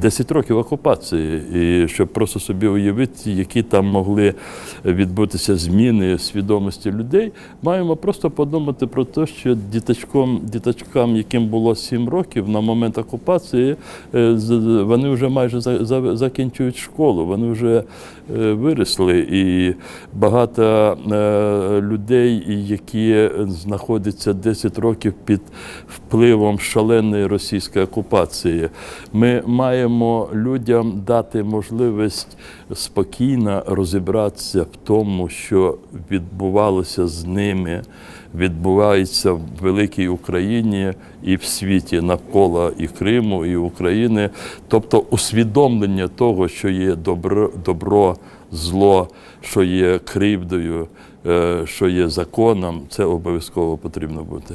10 років окупації, і щоб просто собі уявити, які там могли відбутися зміни свідомості людей, маємо просто подумати про те, що діточком, діточкам, яким було 7 років на момент окупації, е, вони вже майже за- за- закінчують школу, вони вже е, виросли, і багато е, людей, які знаходяться 10 років під впливом шаленої російської окупації. Ми маємо людям дати можливість спокійно розібратися в тому, що відбувалося з ними, відбувається в великій Україні і в світі навколо і Криму, і України. Тобто усвідомлення того, що є добро, добро зло, що є кривдою, е, що є законом, це обов'язково потрібно бути.